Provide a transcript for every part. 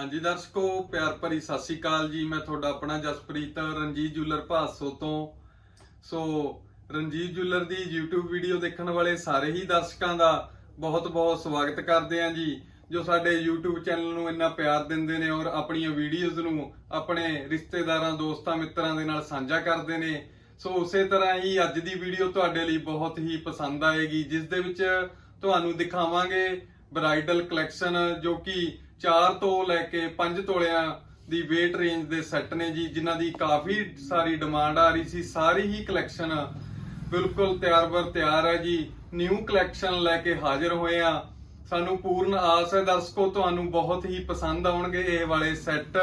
ਹਾਂਜੀ ਦਰਸ਼ਕੋ, ਪਿਆਰ ਭਰੀ ਸਤਿ ਸ਼੍ਰੀ ਅਕਾਲ ਜੀ। ਮੈਂ ਤੁਹਾਡਾ ਆਪਣਾ ਜਸਪ੍ਰੀਤ ਰਣਜੀਤ ਜੁਲਰ ਭਾਸੋ ਤੋਂ। ਸੋ, ਰਣਜੀਤ ਜੁਲਰ ਦੀ YouTube ਵੀਡੀਓ ਦੇਖਣ ਵਾਲੇ ਸਾਰੇ ਹੀ ਦਰਸ਼ਕਾਂ ਦਾ ਬਹੁਤ-ਬਹੁਤ ਸਵਾਗਤ ਕਰਦੇ ਹਾਂ ਜੀ, ਜੋ ਸਾਡੇ YouTube ਚੈਨਲ ਨੂੰ ਇੰਨਾ ਪਿਆਰ ਦਿੰਦੇ ਨੇ ਔਰ ਆਪਣੀਆਂ ਵੀਡੀਓਜ਼ ਨੂੰ ਆਪਣੇ ਰਿਸ਼ਤੇਦਾਰਾਂ, ਦੋਸਤਾਂ, ਮਿੱਤਰਾਂ ਦੇ ਨਾਲ ਸਾਂਝਾ ਕਰਦੇ ਨੇ। ਸੋ, ਉਸੇ ਤਰ੍ਹਾਂ ਹੀ ਅੱਜ ਦੀ ਵੀਡੀਓ ਤੁਹਾਡੇ ਲਈ ਬਹੁਤ ਹੀ ਪਸੰਦ ਆਏਗੀ, ਜਿਸ ਦੇ ਵਿੱਚ ਤੁਹਾਨੂੰ ਦਿਖਾਵਾਂਗੇ ਬ੍ਰਾਈਡਲ ਕਲੈਕਸ਼ਨ ਜੋ ਕਿ 4 ਤੋਂ ਲੈ ਕੇ 5 ਤੋਲਿਆਂ ਦੀ weight ਰੇਂਜ ਦੇ ਸੈੱਟ ਨੇ ਜੀ, ਜਿਨ੍ਹਾਂ ਦੀ ਕਾਫੀ ਸਾਰੀ ਡਿਮਾਂਡ ਆ ਰਹੀ ਸੀ। ਸਾਰੀ ਹੀ ਕਲੈਕਸ਼ਨ ਬਿਲਕੁਲ ਤਿਆਰ ਬਰ ਤਿਆਰ ਹੈ ਜੀ। ਨਿਊ ਕਲੈਕਸ਼ਨ ਲੈ ਕੇ ਹਾਜ਼ਰ ਹੋਏ ਆ। ਸਾਨੂੰ ਪੂਰਨ ਆਸ ਹੈ ਦਰਸ਼ਕੋ, ਤੁਹਾਨੂੰ ਬਹੁਤ ਹੀ ਪਸੰਦ ਆਉਣਗੇ ਇਹ ਵਾਲੇ ਸੈੱਟ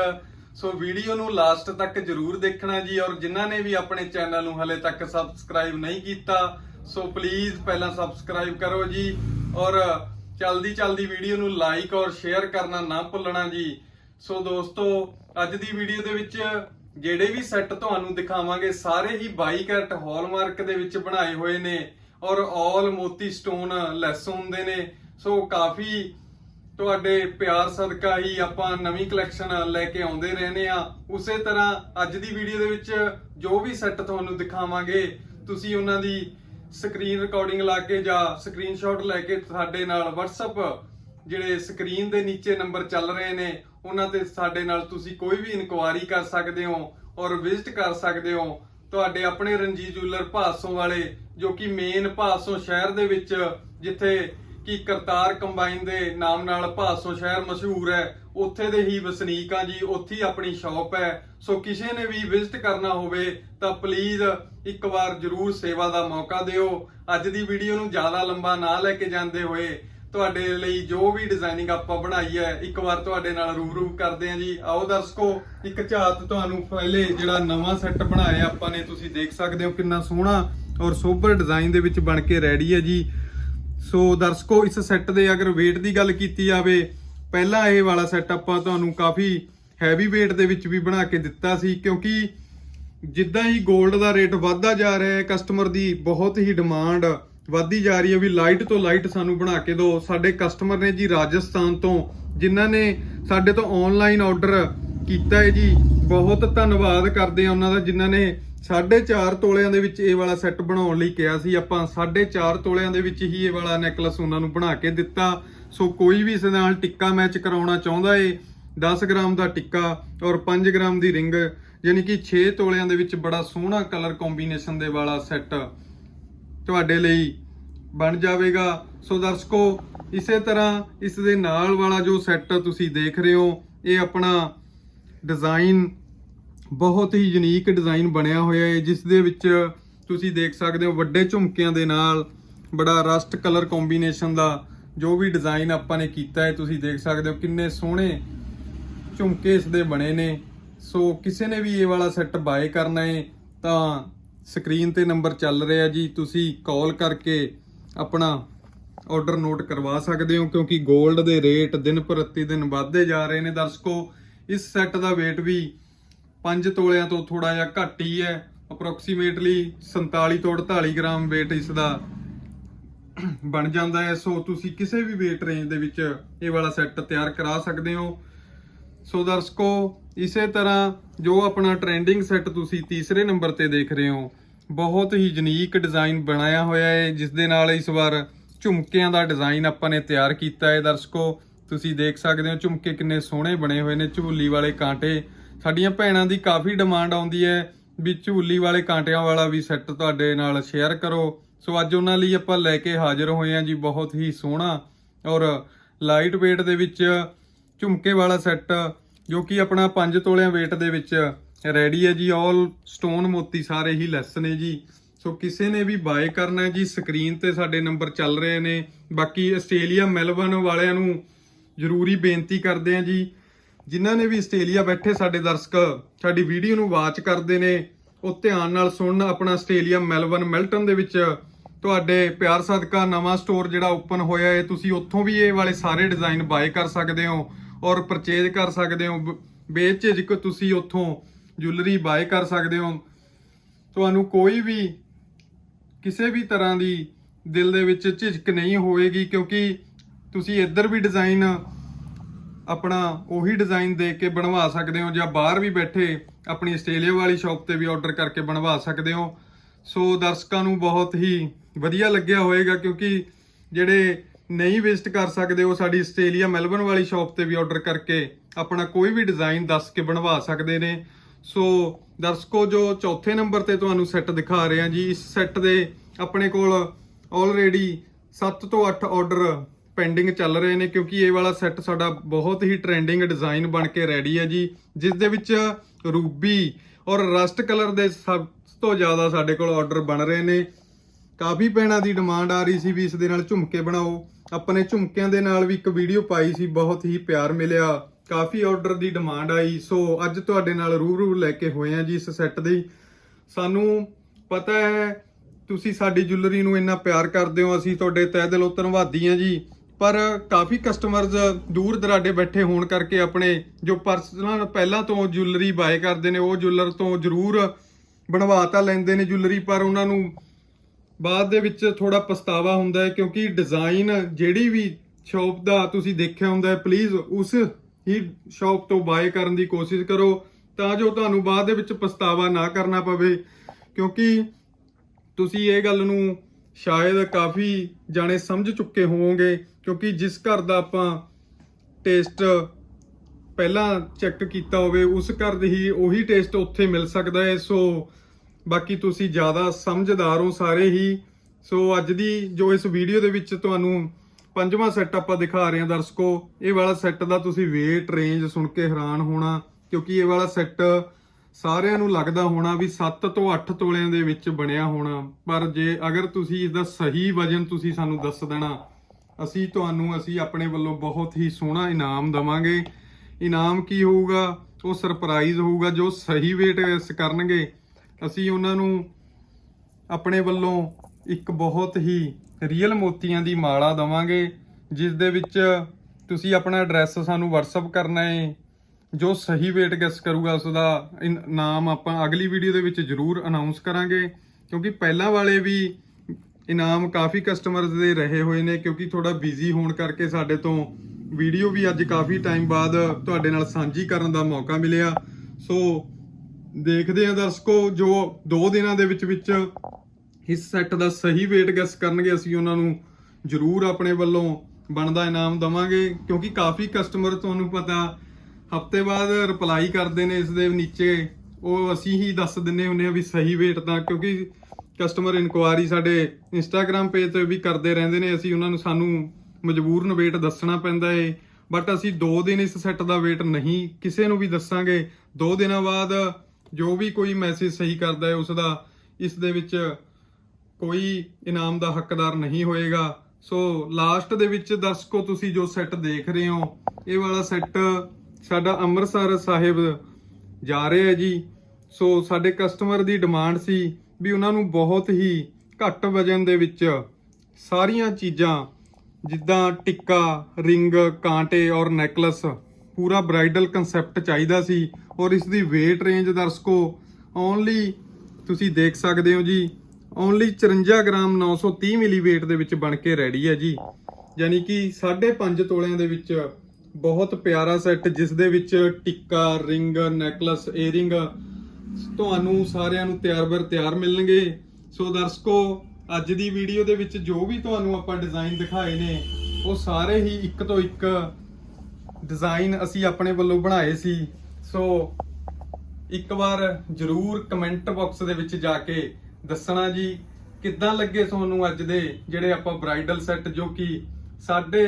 ਸੋ ਵੀਡੀਓ ਨੂੰ ਲਾਸਟ ਤੱਕ ਜਰੂਰ ਦੇਖਣਾ ਜੀ, ਔਰ ਜਿਨ੍ਹਾਂ ਨੇ ਵੀ ਆਪਣੇ ਚੈਨਲ ਨੂੰ ਹਲੇ ਤੱਕ ਸਬਸਕ੍ਰਾਈਬ ਨਹੀਂ ਕੀਤਾ, ਸੋ ਪਲੀਜ਼ ਪਹਿਲਾਂ ਸਬਸਕ੍ਰਾਈਬ ਕਰੋ ਜੀ। ਔਰ ਚਲਦੀ ਚਲਦੀ ਵੀਡੀਓ ਨੂੰ ਲਾਈਕ ਔਰ ਸ਼ੇਅਰ ਕਰਨਾ ਨਾ ਭੁੱਲਣਾ ਜੀ। ਸੋ ਦੋਸਤੋ, ਅੱਜ ਦੀ ਵੀਡੀਓ ਦੇ ਵਿੱਚ ਜਿਹੜੇ ਵੀ ਸੈੱਟ ਤੁਹਾਨੂੰ ਦਿਖਾਵਾਂਗੇ, ਸਾਰੇ ਹੀ 22 ਕੈਰਟ ਹਾਲਮਾਰਕ ਦੇ ਵਿੱਚ ਬਣਾਏ ਹੋਏ ਨੇ ਔਰ ਆਲ ਮੋਤੀ ਸਟੋਨ ਲੈਸ ਹੁੰਦੇ ਨੇ। ਸੋ ਕਾਫੀ ਤੁਹਾਡੇ ਪਿਆਰ ਸਦਕਾ ਹੀ ਆਪਾਂ ਨਵੀਂ ਕਲੈਕਸ਼ਨ ਲੈ ਕੇ ਆਉਂਦੇ ਰਹਿੰਦੇ ਆ ਉਸੇ ਤਰ੍ਹਾਂ ਅੱਜ ਦੀ ਵੀਡੀਓ ਦੇ ਵਿੱਚ ਜੋ ਵੀ ਸੈੱਟ ਤੁਹਾਨੂੰ ਦਿਖਾਵਾਂਗੇ, ਤੁਸੀਂ ਉਹਨਾਂ ਦੀ ਸਕਰੀਨ ਰਿਕਾਰਡਿੰਗ ਲਾ ਕੇ ਜਾਂ ਸਕਰੀਨਸ਼ਾਟ ਲੈ ਕੇ ਸਾਡੇ ਨਾਲ WhatsApp, ਜਿਹੜੇ ਸਕਰੀਨ ਦੇ ਨੀਚੇ ਨੰਬਰ ਚੱਲ ਰਹੇ ਨੇ, ਉਹਨਾਂ ਤੇ ਸਾਡੇ ਨਾਲ ਤੁਸੀਂ ਕੋਈ ਵੀ ਇਨਕੁਆਇਰੀ ਕਰ ਸਕਦੇ ਹੋ ਔਰ ਵਿਜ਼ਿਟ ਕਰ ਸਕਦੇ ਹੋ। ਤੁਹਾਡੇ ਆਪਣੇ ਰਣਜੀਤ ਜੁਐਲਰ ਭਾਸੋਂ ਵਾਲੇ, ਜੋ ਕਿ ਮੇਨ ਭਾਸੋਂ ਸ਼ਹਿਰ ਦੇ ਵਿੱਚ, ਜਿੱਥੇ ਕਿ ਕਰਤਾਰ ਕੰਬਾਈਨ ਦੇ ਨਾਮ ਨਾਲ ਭਾਸੋਂ ਸ਼ਹਿਰ ਮਸ਼ਹੂਰ ਹੈ। ਉੱਥੇ ਦੇ ਹੀ ਵਸਨੀਕ ਆ ਜੀ, ਉੱਥੇ ਹੀ ਆਪਣੀ ਸ਼ਾਪ ਹੈ। ਸੋ ਕਿਸੇ ਨੇ ਵੀ ਵਿਜ਼ਿਟ ਕਰਨਾ ਹੋਵੇ ਤਾਂ ਪਲੀਜ਼ ਇੱਕ ਵਾਰ ਜਰੂਰ ਸੇਵਾ ਦਾ ਮੌਕਾ ਦਿਓ। ਅੱਜ ਦੀ ਵੀਡੀਓ ਨੂੰ ਜ਼ਿਆਦਾ ਲੰਬਾ ਨਾ ਲੈ ਕੇ ਜਾਂਦੇ ਹੋਏ ਤੁਹਾਡੇ ਲਈ ਜੋ ਵੀ ਡਿਜ਼ਾਈਨਿੰਗ ਆਪਾਂ ਬਣਾਈ ਹੈ, ਇੱਕ ਵਾਰ ਤੁਹਾਡੇ ਨਾਲ ਰੂਬਰੂ ਕਰਦੇ ਹਾਂ ਜੀ। ਆਓ ਦਰਸ਼ਕੋ, ਇੱਕ ਝਾਤ ਤੁਹਾਨੂੰ ਪਹਿਲੇ ਜਿਹੜਾ ਨਵਾਂ ਸੈੱਟ ਬਣਾਇਆ ਆਪਾਂ ਨੇ, ਤੁਸੀਂ ਦੇਖ ਸਕਦੇ ਹੋ ਕਿੰਨਾ ਸੋਹਣਾ ਔਰ ਸੋਬਰ ਡਿਜ਼ਾਈਨ ਦੇ ਵਿੱਚ ਬਣ ਕੇ ਰੈਡੀ ਹੈ ਜੀ। ਸੋ ਦਰਸ਼ਕੋ, ਇਸ ਸੈੱਟ ਦੇ ਅਗਰ weight ਦੀ ਗੱਲ ਕੀਤੀ ਜਾਵੇ, ਪਹਿਲਾਂ ਇਹ ਵਾਲਾ ਸੈੱਟ ਆਪਾਂ ਤੁਹਾਨੂੰ ਕਾਫੀ ਹੈਵੀ weight ਦੇ ਵਿੱਚ ਵੀ ਬਣਾ ਕੇ ਦਿੱਤਾ ਸੀ, ਕਿਉਂਕਿ ਜਿੱਦਾਂ ਹੀ 골ਡ ਦਾ ਰੇਟ ਵੱਧਦਾ ਜਾ ਰਿਹਾ ਹੈ ਕਸਟਮਰ ਦੀ ਬਹੁਤ ਹੀ ਡਿਮਾਂਡ ਵੱਧਦੀ ਜਾ ਰਹੀ ਹੈ ਵੀ ਲਾਈਟ ਤੋਂ ਲਾਈਟ ਸਾਨੂੰ ਬਣਾ ਕੇ ਦਿਓ। ਸਾਡੇ ਕਸਟਮਰ ਨੇ ਜੀ ਰਾਜਸਥਾਨ ਤੋਂ, ਜਿਨ੍ਹਾਂ ਨੇ ਸਾਡੇ ਤੋਂ ਆਨਲਾਈਨ ਆਰਡਰ ਕੀਤਾ ਹੈ ਜੀ, ਬਹੁਤ ਧੰਨਵਾਦ ਕਰਦੇ ਆ ਉਹਨਾਂ ਦਾ, ਜਿਨ੍ਹਾਂ ਨੇ 4.5 ਤੋਲਿਆਂ ਦੇ ਵਿੱਚ ਇਹ ਵਾਲਾ ਸੈੱਟ ਬਣਾਉਣ ਲਈ ਕਿਹਾ ਸੀ। ਆਪਾਂ 4.5 ਤੋਲਿਆਂ ਦੇ ਵਿੱਚ ਹੀ ਇਹ ਵਾਲਾ ਨੈਕਲਸ ਉਹਨਾਂ ਨੂੰ ਬਣਾ ਕੇ ਦਿੱਤਾ। ਸੋ ਕੋਈ ਵੀ ਇਸ ਨਾਲ ਟਿੱਕਾ ਮੈਚ ਕਰਾਉਣਾ ਚਾਹੁੰਦਾ ਏ 10 ਗ੍ਰਾਮ ਦਾ ਟਿੱਕਾ ਔਰ 5 ਗ੍ਰਾਮ ਦੀ ਰਿੰਗ ਯਾਨੀ ਕਿ 6 ਤੋਲਿਆਂ ਦੇ ਵਿੱਚ ਬੜਾ ਸੋਹਣਾ ਕਲਰ ਕੰਬੀਨੇਸ਼ਨ ਦੇ ਵਾਲਾ ਸੈੱਟ ਤੁਹਾਡੇ ਲਈ ਬਣ ਜਾਵੇਗਾ। ਸੋ ਦਰਸ਼ਕੋ, ਇਸੇ ਤਰ੍ਹਾਂ ਇਸ ਦੇ ਨਾਲ ਵਾਲਾ ਜੋ ਸੈੱਟ ਤੁਸੀਂ ਦੇਖ ਰਹੇ ਹੋ, ਇਹ ਆਪਣਾ ਡਿਜ਼ਾਈਨ ਬਹੁਤ ਹੀ ਯੂਨੀਕ ਡਿਜ਼ਾਈਨ ਬਣਿਆ ਹੋਇਆ ਹੈ, ਜਿਸ ਦੇ ਵਿੱਚ ਤੁਸੀਂ ਦੇਖ ਸਕਦੇ ਹੋ ਵੱਡੇ ਝੁਮਕਿਆਂ ਦੇ ਨਾਲ ਬੜਾ ਰਸਟ ਕਲਰ ਕੰਬੀਨੇਸ਼ਨ ਦਾ ਜੋ ਵੀ ਡਿਜ਼ਾਈਨ ਆਪਾਂ ਨੇ ਕੀਤਾ ਹੈ, ਤੁਸੀਂ ਦੇਖ ਸਕਦੇ ਹੋ ਕਿੰਨੇ ਸੋਹਣੇ ਝੁਮਕੇ ਇਸ ਦੇ ਬਣੇ ਨੇ। ਸੋ ਕਿਸੇ ਨੇ ਵੀ ਇਹ ਵਾਲਾ ਸੈੱਟ ਬਾਏ ਕਰਨਾ ਹੈ, ਤਾਂ ਸਕਰੀਨ ਤੇ ਨੰਬਰ ਚੱਲ ਰਿਹਾ ਜੀ। ਤੁਸੀਂ ਕਾਲ ਕਰਕੇ ਆਪਣਾ ਆਰਡਰ ਨੋਟ ਕਰਵਾ ਸਕਦੇ ਹੋ, ਕਿਉਂਕਿ 골ਡ ਦੇ ਰੇਟ ਦਿਨ ਪ੍ਰਤੀ ਦਿਨ ਵੱਧਦੇ ਜਾ ਰਹੇ ਨੇ। ਦਰਸ਼ਕੋ, ਇਸ ਸੈੱਟ ਦਾ weight ਵੀ 5 ਤੋਲਿਆਂ ਤੋਂ ਥੋੜਾ ਜਿਹਾ ਘੱਟ ਹੀ ਹੈ। ਅਪਰੋਕਸੀਮੇਟਲੀ 47 ਤੋਂ 48 ਗ੍ਰਾਮ weight ਇਸ ਦਾ ਬਣ ਜਾਂਦਾ ਹੈ। ਸੋ ਤੁਸੀਂ ਕਿਸੇ ਵੀ weight ਰੇਂਜ ਦੇ ਵਿੱਚ ਇਹ ਵਾਲਾ ਸੈੱਟ ਤਿਆਰ ਕਰਾ ਸਕਦੇ ਹੋ। ਸੋ ਦਰਸ਼ਕੋ, ਇਸੇ ਤਰ੍ਹਾਂ ਜੋ ਆਪਣਾ ਟ੍ਰੈਂਡਿੰਗ ਸੈੱਟ ਤੁਸੀਂ ਤੀਸਰੇ ਨੰਬਰ ਤੇ ਦੇਖ ਰਹੇ ਹੋ, ਬਹੁਤ ਹੀ ਯੂਨੀਕ ਡਿਜ਼ਾਈਨ ਬਣਾਇਆ ਹੋਇਆ ਹੈ, ਜਿਸ ਦੇ ਨਾਲ ਇਸ ਵਾਰ ਝੁਮਕਿਆਂ ਦਾ ਡਿਜ਼ਾਈਨ ਆਪਾਂ ਨੇ ਤਿਆਰ ਕੀਤਾ ਹੈ। ਦਰਸ਼ਕੋ, ਤੁਸੀਂ ਦੇਖ ਸਕਦੇ ਹੋ ਝੁਮਕੇ ਕਿੰਨੇ ਸੋਹਣੇ ਬਣੇ ਹੋਏ ਨੇ, ਝੂਲੀ ਵਾਲੇ ਕਾਂਟੇ ਸਾਡੀਆਂ ਭੈਣਾਂ ਦੀ ਕਾਫੀ ਡਿਮਾਂਡ ਆਉਂਦੀ ਹੈ ਵੀ ਝੂਲੀ ਵਾਲੇ ਕਾਂਟਿਆਂ ਵਾਲਾ ਵੀ ਸੈੱਟ ਤੁਹਾਡੇ ਨਾਲ ਸ਼ੇਅਰ ਕਰੋ। ਸੋ ਅੱਜ ਉਹਨਾਂ ਲਈ ਆਪਾਂ ਲੈ ਕੇ ਹਾਜ਼ਰ ਹੋਏ ਹਾਂ ਜੀ, ਬਹੁਤ ਹੀ ਸੋਹਣਾ ਔਰ ਲਾਈਟ weight ਦੇ ਵਿੱਚ ਝੁਮਕੇ ਵਾਲਾ ਸੈੱਟ ਜੋ ਕਿ ਆਪਣਾ 5 ਤੋਲਿਆਂ weight ਦੇ ਵਿੱਚ ਰੈਡੀ ਹੈ ਜੀ। ਆਲ ਸਟੋਨ ਮੋਤੀ ਸਾਰੇ ਹੀ ਲੈਸ ਨੇ ਜੀ। ਸੋ ਕਿਸੇ ਨੇ ਵੀ ਬਾਏ ਕਰਨਾ ਹੈ ਜੀ ਸਕਰੀਨ ਤੇ ਸਾਡੇ ਨੰਬਰ ਚੱਲ ਰਹੇ ਨੇ। ਬਾਕੀ ਆਸਟ੍ਰੇਲੀਆ ਮੈਲਬਨ ਵਾਲਿਆਂ ਨੂੰ ਜ਼ਰੂਰੀ ਬੇਨਤੀ ਕਰਦੇ ਹਾਂ ਜੀ ਜਿਨ੍ਹਾਂ ਨੇ ਵੀ ਆਸਟ੍ਰੇਲੀਆ ਬੈਠੇ ਸਾਡੇ ਦਰਸ਼ਕ, ਸਾਡੀ ਵੀਡੀਓ ਨੂੰ ਵਾਚ ਕਰਦੇ ਨੇ, ਉਹ ਧਿਆਨ ਨਾਲ ਸੁਣਨ ਆਪਣਾ ਆਸਟ੍ਰੇਲੀਆ ਮੈਲਬਨ ਮਿਲਟਨ ਦੇ ਵਿੱਚ। ਤੁਹਾਡੇ ਪਿਆਰ ਸਦਕਾ ਨਵਾਂ ਸਟੋਰ ਜਿਹੜਾ ਓਪਨ ਹੋਇਆ ਹੈ, ਤੁਸੀਂ ਉੱਥੋਂ ਵੀ ਇਹ ਵਾਲੇ ਸਾਰੇ ਡਿਜ਼ਾਈਨ ਬਾਏ ਕਰ ਸਕਦੇ ਹੋ ਔਰ ਪਰਚੇਜ ਕਰ ਸਕਦੇ ਹੋ। ਬ- ਬੇਝਿਜਕ ਤੁਸੀਂ ਉੱਥੋਂ ਜੁਐਲਰੀ ਬਾਏ ਕਰ ਸਕਦੇ ਹੋ। ਤੁਹਾਨੂੰ ਕੋਈ ਵੀ ਕਿਸੇ ਵੀ ਤਰ੍ਹਾਂ ਦੀ ਦਿਲ ਦੇ ਵਿੱਚ ਝਿਜਕ ਨਹੀਂ ਹੋਏਗੀ ਕਿਉਂਕਿ ਤੁਸੀਂ ਇੱਧਰ ਵੀ ਡਿਜ਼ਾਈਨ ਆਪਣਾ ਉਹੀ ਡਿਜ਼ਾਈਨ ਦੇ ਕੇ ਬਣਵਾ ਸਕਦੇ ਹੋ ਜਾਂ ਬਾਹਰ ਵੀ ਬੈਠੇ ਆਪਣੀ ਆਸਟ੍ਰੇਲੀਆ ਵਾਲੀ ਸ਼ਾਪ ਤੇ ਵੀ ਆਰਡਰ ਕਰਕੇ ਬਣਵਾ ਸਕਦੇ ਹੋ। ਸੋ ਦਰਸ਼ਕਾਂ ਨੂੰ ਬਹੁਤ ਹੀ ਵਧੀਆ ਲੱਗਿਆ ਹੋਵੇਗਾ ਕਿਉਂਕਿ ਜਿਹੜੇ ਨਹੀਂ ਵਿਜ਼ਿਟ ਕਰ ਸਕਦੇ ਉਹ ਸਾਡੀ ਆਸਟ੍ਰੇਲੀਆ ਮੈਲਬਨ ਵਾਲੀ ਸ਼ਾਪ ਤੇ ਵੀ ਆਰਡਰ ਕਰਕੇ ਆਪਣਾ ਕੋਈ ਵੀ ਡਿਜ਼ਾਈਨ ਦੱਸ ਕੇ ਬਣਵਾ ਸਕਦੇ ਨੇ। ਸੋ ਦਰਸ਼ਕੋ, ਜੋ ਚੌਥੇ ਨੰਬਰ ਤੇ ਤੁਹਾਨੂੰ ਸੈੱਟ ਦਿਖਾ ਰਹੇ ਹਾਂ ਜੀ, ਇਸ ਸੈੱਟ ਦੇ ਆਪਣੇ ਕੋਲ ਆਲਰੇਡੀ 7 ਤੋਂ 8 ਆਰਡਰ ਪੈਂਡਿੰਗ ਚੱਲ ਰਹੇ ਨੇ ਕਿਉਂਕਿ ਇਹ ਵਾਲਾ ਸੈੱਟ ਸਾਡਾ ਬਹੁਤ ਹੀ ਟ੍ਰੈਂਡਿੰਗ ਡਿਜ਼ਾਈਨ ਬਣ ਕੇ ਰੈਡੀ ਹੈ ਜੀ, ਜਿਸ ਦੇ ਵਿੱਚ ਰੂਬੀ ਔਰ ਰਸਟ ਕਲਰ ਦੇ ਸਭ ਤੋਂ ਜ਼ਿਆਦਾ ਸਾਡੇ ਕੋਲ ਆਰਡਰ ਬਣ ਰਹੇ ਨੇ। ਕਾਫੀ ਭੈਣਾਂ ਦੀ ਡਿਮਾਂਡ ਆ ਰਹੀ ਸੀ ਵੀ ਇਸ ਦੇ ਨਾਲ ਝੁਮਕੇ ਬਣਾਓ। ਆਪਣੇ ਝੁਮਕਿਆਂ ਦੇ ਨਾਲ ਵੀ ਇੱਕ ਵੀਡੀਓ ਪਾਈ ਸੀ, ਬਹੁਤ ਹੀ ਪਿਆਰ ਮਿਲਿਆ। ਕਾਫੀ ਆਰਡਰ ਦੀ ਡਿਮਾਂਡ ਆਈ। ਸੋ ਅੱਜ ਤੁਹਾਡੇ ਨਾਲ ਰੂਬਰੂ ਲੈ ਕੇ ਹੋਏ ਆ ਜੀ ਇਸ ਸੈੱਟ ਦੀ। ਸਾਨੂੰ ਪਤਾ ਹੈ, ਤੁਸੀਂ ਸਾਡੀ ਜੁਐਲਰੀ ਨੂੰ ਇੰਨਾ ਪਿਆਰ ਕਰਦੇ ਹੋ, ਅਸੀਂ ਤੁਹਾਡੇ ਤਹਿ ਦਿਲੋਂ ਧੰਨਵਾਦੀ ਹਾਂ ਜੀ। ਪਰ ਕਾਫੀ ਕਸਟਮਰਜ਼ ਦੂਰ ਦਰਾਡੇ ਬੈਠੇ ਹੋਣ ਕਰਕੇ ਆਪਣੇ ਜੋ ਪਰਸਨਲ ਪਹਿਲਾਂ ਤੋਂ ਜੁਐਲਰੀ ਬਾਏ ਕਰਦੇ ਨੇ, ਉਹ ਜੁਐਲਰ ਤੋਂ ਜ਼ਰੂਰ ਬਣਵਾ ਤਾਂ ਲੈਂਦੇ ਨੇ ਜੁਐਲਰੀ ਪਰ ਉਹਨਾਂ ਨੂੰ ਬਾਅਦ ਦੇ ਵਿੱਚ ਥੋੜਾ ਪਛਤਾਵਾ ਹੁੰਦਾ ਹੈ ਕਿਉਂਕਿ ਡਿਜ਼ਾਈਨ ਜਿਹੜੀ ਵੀ ਸ਼ਾਪ ਦਾ ਤੁਸੀਂ ਦੇਖਿਆ ਹੁੰਦਾ ਹੈ ਪਲੀਜ਼ ਉਸ ਹੀ ਸ਼ਾਪ ਤੋਂ ਬਾਏ ਕਰਨ ਦੀ ਕੋਸ਼ਿਸ਼ ਕਰੋ, ਤਾਂ ਜੋ ਤੁਹਾਨੂੰ ਬਾਅਦ ਦੇ ਵਿੱਚ ਪਛਤਾਵਾ ਨਾ ਕਰਨਾ ਪਵੇ, ਕਿਉਂਕਿ ਤੁਸੀਂ ਇਹ ਗੱਲ ਨੂੰ ਸ਼ਾਇਦ ਕਾਫੀ ਜਾਣੇ ਸਮਝ ਚੁੱਕੇ ਹੋਵੋਗੇ, ਕਿਉਂਕਿ ਜਿਸ ਘਰ ਦਾ ਆਪਾਂ ਟੇਸਟ ਪਹਿਲਾਂ ਚੈੱਕ ਕੀਤਾ ਹੋਵੇ, ਉਸ ਘਰ ਦੀ ਹੀ ਉਹੀ ਟੇਸਟ ਉੱਥੇ ਮਿਲ ਸਕਦਾ ਹੈ। ਸੋ ਬਾਕੀ ਤੁਸੀਂ ਜ਼ਿਆਦਾ ਸਮਝਦਾਰ ਹੋ ਸਾਰੇ ਹੀ। ਸੋ ਅੱਜ ਦੀ ਜੋ ਇਸ ਵੀਡੀਓ ਦੇ ਵਿੱਚ ਤੁਹਾਨੂੰ ਪੰਜਵਾਂ ਸੈੱਟ ਆਪਾਂ ਦਿਖਾ ਰਹੇ ਹਾਂ ਦਰਸ਼ਕੋ, ਇਹ ਵਾਲਾ ਸੈੱਟ ਦਾ ਤੁਸੀਂ weight ਰੇਂਜ ਸੁਣ ਕੇ ਹੈਰਾਨ ਹੋਣਾ, ਕਿਉਂਕਿ ਇਹ ਵਾਲਾ ਸੈੱਟ ਸਾਰਿਆਂ ਨੂੰ ਲੱਗਦਾ ਹੋਣਾ ਵੀ 7 ਤੋਂ 8 ਤੋਲਿਆਂ ਦੇ ਵਿੱਚ ਬਣਿਆ ਹੋਣਾ। ਪਰ ਜੇ ਅਗਰ ਤੁਸੀਂ ਇਸ ਦਾ ਸਹੀ ਵਜਨ ਤੁਸੀਂ ਸਾਨੂੰ ਦੱਸ ਦੇਣਾ, ਅਸੀਂ ਤੁਹਾਨੂੰ, ਅਸੀਂ ਆਪਣੇ ਵੱਲੋਂ ਬਹੁਤ ਹੀ ਸੋਹਣਾ ਇਨਾਮ ਦਵਾਂਗੇ। ਇਨਾਮ ਕੀ ਹੋਊਗਾ? ਉਹ ਸਰਪ੍ਰਾਈਜ਼ ਹੋਊਗਾ ਜੋ ਸਹੀ weight ਇਸ ਕਰਨਗੇ। ਅਸੀਂ ਉਹਨਾਂ ਨੂੰ ਆਪਣੇ ਵੱਲੋਂ ਇੱਕ ਬਹੁਤ ਹੀ ਰੀਅਲ ਮੋਤੀਆਂ ਦੀ ਮਾਲਾ ਦਵਾਂਗੇ, ਜਿਸ ਦੇ ਵਿੱਚ ਤੁਸੀਂ ਆਪਣਾ ਐਡਰੈਸ ਸਾਨੂੰ WhatsApp ਕਰਨਾ ਹੈ ਜੋ ਸਹੀ weight ਗੈਸ ਕਰੂਗਾ ਉਸ ਦਾ ਇਨ- ਨਾਮ ਆਪਾਂ ਅਗਲੀ ਵੀਡੀਓ ਦੇ ਵਿੱਚ ਜ਼ਰੂਰ ਅਨਾਉਂਸ ਕਰਾਂਗੇ। ਕਿਉਂਕਿ ਪਹਿਲਾਂ ਵਾਲੇ ਵੀ ਇਨਾਮ ਕਾਫੀ ਕਸਟਮਰਸ ਦੇ ਰਹੇ ਹੋਏ ਨੇ, ਕਿਉਂਕਿ ਥੋੜਾ ਬਿਜ਼ੀ ਹੋਣ ਕਰਕੇ ਸਾਡੇ ਤੋਂ ਵੀਡੀਓ ਵੀ ਅੱਜ ਕਾਫੀ ਟਾਈਮ ਬਾਅਦ ਤੁਹਾਡੇ ਨਾਲ ਸਾਂਝੀ ਕਰਨ ਦਾ ਮੌਕਾ ਮਿਲਿਆ। ਸੋ ਦੇਖਦੇ ਹਾਂ ਦਰਸ਼ਕੋ, ਜੋ 2 ਦਿਨਾਂ ਦੇ ਵਿੱਚ ਵਿੱਚ ਇਸ ਸੈੱਟ ਦਾ ਸਹੀ weight ਗੈਸ ਕਰਨਗੇ, ਅਸੀਂ ਉਹਨਾਂ ਨੂੰ ਜ਼ਰੂਰ ਆਪਣੇ ਵੱਲੋਂ ਬਣਦਾ ਇਨਾਮ ਦਵਾਂਗੇ। ਕਿਉਂਕਿ ਕਾਫੀ ਕਸਟਮਰ ਤੁਹਾਨੂੰ ਪਤਾ ਹਫ਼ਤੇ ਬਾਅਦ ਰਿਪਲਾਈ ਕਰਦੇ ਨੇ ਇਸ ਦੇ ਨੀਚੇ। ਉਹ ਅਸੀਂ ਹੀ ਦੱਸ ਦਿੰਨੇ ਹੁੰਨੇ ਆ ਵੀ ਸਹੀ weight ਤਾਂ, ਕਿਉਂਕਿ ਕਸਟਮਰ ਇਨਕੁਆਰੀ ਸਾਡੇ ਇੰਸਟਾਗ੍ਰam ਪੇਜ ਤੇ ਵੀ ਕਰਦੇ ਰਹਿੰਦੇ ਨੇ। ਅਸੀਂ ਉਹਨਾਂ ਨੂੰ ਸਾਨੂੰ ਮਜਬੂਰਨ weight ਦੱਸਣਾ ਪੈਂਦਾ ਏ। ਬਟ ਅਸੀਂ 2 ਦਿਨ ਇਸ ਸੈੱਟ ਦਾ weight ਨਹੀਂ, ਕਿਸੇ ਨੂੰ ਵੀ ਦੱਸਾਂਗੇ। 2 ਦਿਨਾਂ ਬਾਅਦ ਜੋ ਵੀ ਕੋਈ ਮੈਸੇਜ ਸਹੀ ਕਰਦਾ ਹੈ ਉਸ ਦਾ ਇਸ ਦੇ ਵਿੱਚ ਕੋਈ ਇਨਾਮ ਦਾ ਹੱਕਦਾਰ ਨਹੀਂ ਹੋਏਗਾ। ਸੋ ਲਾਸਟ ਦੇ ਵਿੱਚ ਦਰਸ਼ਕੋ ਤੁਸੀਂ ਜੋ ਸੈੱਟ ਦੇਖ ਰਹੇ ਹੋ। ਇਹ ਵਾਲਾ ਸੈੱਟ ਸਾਡਾ ਅੰਮ੍ਰਿਤਸਰ ਸਾਹਿਬ ਜਾ ਰਿਹਾ ਹੈ ਜੀ। ਸੋ ਸਾਡੇ ਕਸਟਮਰ ਦੀ ਡਿਮਾਂਡ ਸੀ ਵੀ ਉਹਨਾਂ ਨੂੰ ਬਹੁਤ ਹੀ ਘੱਟ ਵਜਨ ਦੇ ਵਿੱਚ ਸਾਰੀਆਂ ਚੀਜ਼ਾਂ, ਜਿੱਦਾਂ ਟਿੱਕਾ, ਰਿੰਗ, ਕਾਂਟੇ ਔਰ ਨੈਕਲਸ ਪੂਰਾ ਬ੍ਰਾਈਡਲ ਕਨਸੈਪਟ ਚਾਹੀਦਾ ਸੀ ਔਰ ਇਸ ਦੀ weight ਰੇਂਜ ਦਰਸ਼ਕੋ ਓਨਲੀ ਤੁਸੀਂ ਦੇਖ ਸਕਦੇ ਹੋ ਜੀ ਓਨਲੀ 54 ਗ੍ਰਾਮ 930 ਮਿਲੀ weight ਦੇ ਵਿੱਚ ਬਣ ਕੇ ਰੈਡੀ ਹੈ ਜੀ। ਯਾਨੀ ਕਿ 5.5 ਤੋਲਿਆਂ ਦੇ ਵਿੱਚ ਬਹੁਤ ਪਿਆਰਾ ਸੈੱਟ ਜਿਸ ਦੇ ਵਿੱਚ ਟਿੱਕਾ, ਰਿੰਗ, ਨੈਕਲਸ ਏਅਰਿੰਗ ਤੁਹਾਨੂੰ ਸਾਰਿਆਂ ਨੂੰ ਤਿਆਰ ਬਰ ਤਿਆਰ ਮਿਲਣਗੇ। ਸੋ ਦਰਸ਼ਕੋ, ਅੱਜ ਦੀ ਵੀਡੀਓ ਦੇ ਵਿੱਚ ਜੋ ਵੀ ਤੁਹਾਨੂੰ ਆਪਾਂ ਡਿਜ਼ਾਈਨ ਦਿਖਾਏ ਨੇ, ਉਹ ਸਾਰੇ ਹੀ ਇੱਕ ਤੋਂ ਇੱਕ ਡਿਜ਼ਾਈਨ ਅਸੀਂ ਆਪਣੇ ਵੱਲੋਂ ਬਣਾਏ ਸੀ। ਸੋ ਇੱਕ ਵਾਰ ਜਰੂਰ ਕਮੈਂਟ ਬਾਕਸ ਦੇ ਵਿੱਚ ਜਾ ਕੇ ਦੱਸਣਾ ਜੀ, ਕਿੱਦਾਂ ਲੱਗੇ ਤੁਹਾਨੂੰ ਅੱਜ ਦੇ ਜਿਹੜੇ ਆਪਾਂ ਬ੍ਰਾਈਡਲ ਸੈੱਟ ਜੋ ਕਿ ਸਾਡੇ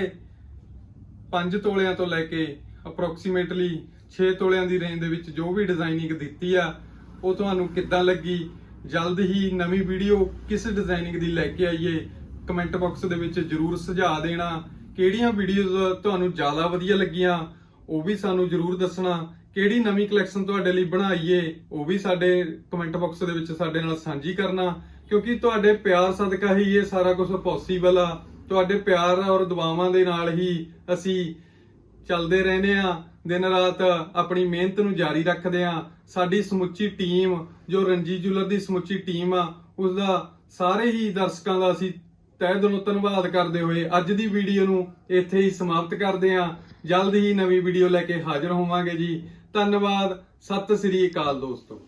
5 ਤੋਲਿਆਂ ਤੋਂ ਲੈ ਕੇ ਅਪਰੋਕਸੀਮੇਟਲੀ 6 ਤੋਲਿਆਂ ਦੀ ਰੇਂਜ ਦੇ ਵਿੱਚ ਜੋ ਵੀ ਡਿਜ਼ਾਈਨਿੰਗ ਦਿੱਤੀ ਆ, ਉਹ ਤੁਹਾਨੂੰ ਕਿੱਦਾਂ ਲੱਗੀ? ਜਲਦ ਹੀ ਨਵੀਂ ਵੀਡੀਓ ਕਿਸ ਡਿਜ਼ਾਈਨਿੰਗ ਦੀ ਲੈ ਕੇ ਆਈਏ। ਕਮੈਂਟ ਬਾਕਸ ਦੇ ਵਿੱਚ ਜਰੂਰ ਸੁਝਾਅ ਦੇਣਾ। ਕਿਹੜੀਆਂ ਵੀਡੀਓਜ਼ ਤੁਹਾਨੂੰ ਜ਼ਿਆਦਾ ਵਧੀਆ ਲੱਗੀਆਂ, ਉਹ ਵੀ ਸਾਨੂੰ ਜਰੂਰ ਦੱਸਣਾ। ਕਿਹੜੀ ਨਵੀਂ ਕਲੈਕਸ਼ਨ ਤੁਹਾਡੇ ਲਈ ਬਣਾਈਏ, ਉਹ ਵੀ ਸਾਡੇ ਕਮੈਂਟ ਬਾਕਸ ਦੇ ਵਿੱਚ ਸਾਡੇ ਨਾਲ ਸਾਂਝੀ ਕਰਨਾ। ਕਿਉਂਕਿ ਤੁਹਾਡੇ ਪਿਆਰ ਸਦਕਾ ਹੀ ਇਹ ਸਾਰਾ ਕੁਝ ਪੋਸੀਬਲ ਆ। ਤੁਹਾਡੇ ਪਿਆਰ ਔਰ ਦੁਆਵਾਂ ਦੇ ਨਾਲ ਹੀ ਅਸੀਂ ਚੱਲਦੇ ਰਹਿੰਦੇ ਆ ਦਿਨ ਰਾਤ ਆਪਣੀ ਮਿਹਨਤ ਨੂੰ ਜਾਰੀ ਰੱਖਦੇ ਆ ਸਾਡੀ ਸਮੁੱਚੀ ਟੀਮ, ਜੋ ਰਣਜੀਤ ਜੁਲਰ ਦੀ ਸਮੁੱਚੀ ਟੀਮ ਆ ਉਸ ਦਾ ਸਾਰੇ ਹੀ ਦਰਸ਼ਕਾਂ ਦਾ ਅਸੀਂ ਤਹਿ ਦਿਲੋਂ ਧੰਨਵਾਦ ਕਰਦੇ ਹੋਏ ਅੱਜ ਦੀ ਵੀਡੀਓ ਨੂੰ ਇੱਥੇ ਹੀ ਸਮਾਪਤ ਕਰਦੇ ਆ ਜਲਦ ਹੀ ਨਵੀਂ ਵੀਡੀਓ ਲੈ ਕੇ ਹਾਜ਼ਰ ਹੋਵਾਂਗੇ ਜੀ। ਧੰਨਵਾਦ। ਸਤਿ ਸ੍ਰੀ ਅਕਾਲ ਦੋਸਤੋ।